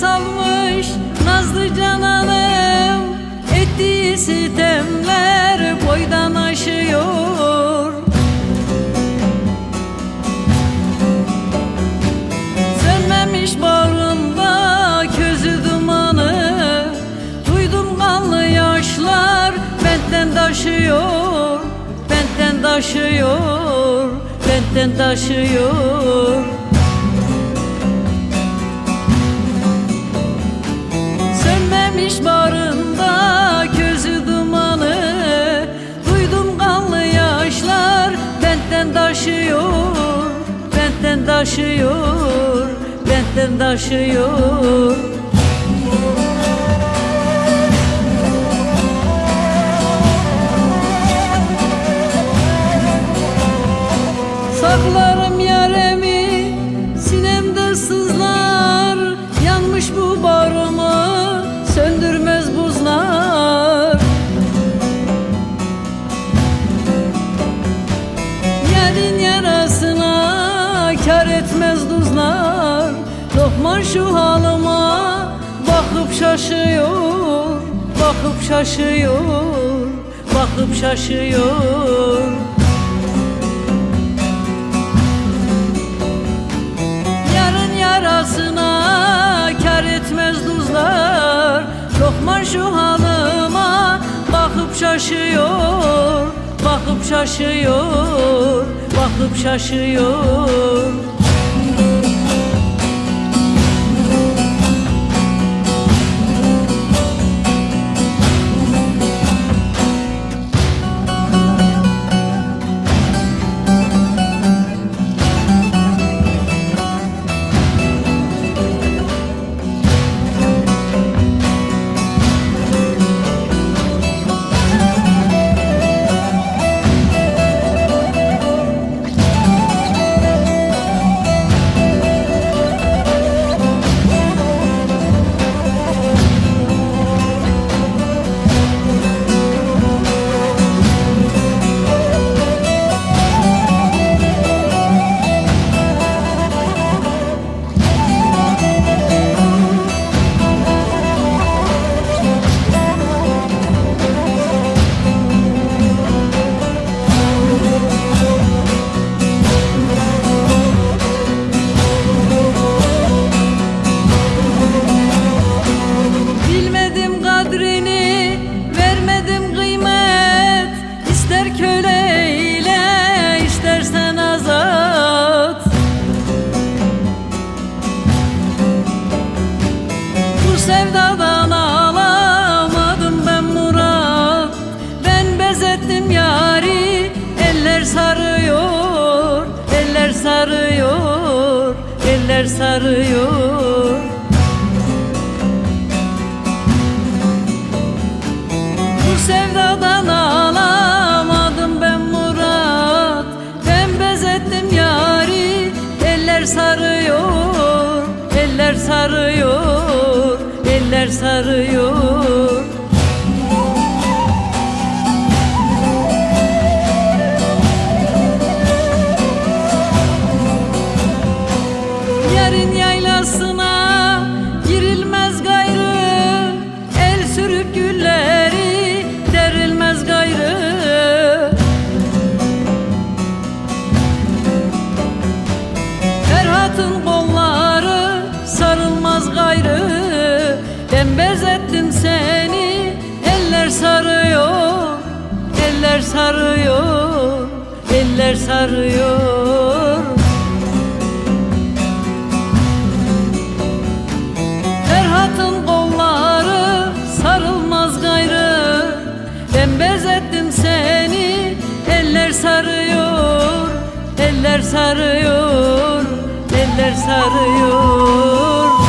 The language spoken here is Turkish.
salmış Nazlı cananım Ettiği sitemler boydan aşıyor. Sönmemiş bağrımda közü dumanı. Duydum kanlı yaşlar benden taşıyor Benden taşıyor Benden taşıyor Sönmemiş bağrımda közü dumanı. Duydum kanlı yaşlar benden taşıyor Benden taşıyor Benden taşıyor etmez tuzlar Lokman şu halıma bakıp şaşıyor Bakıp şaşıyor Bakıp şaşıyor. Yarın yarasına kar etmez tuzlar Lokman şu halıma bakıp şaşıyor Bakıp şaşıyor Bakıp şaşıyor sevdadan alamadım ben murat Ben bezettim yari, eller sarıyor Eller sarıyor, eller sarıyor sarıyor Ben bezettim seni eller sarıyor Eller sarıyor Eller sarıyor. Ferhat'ın kolları sarılmaz gayrı Ben bezettim seni eller sarıyor Eller sarıyor Eller sarıyor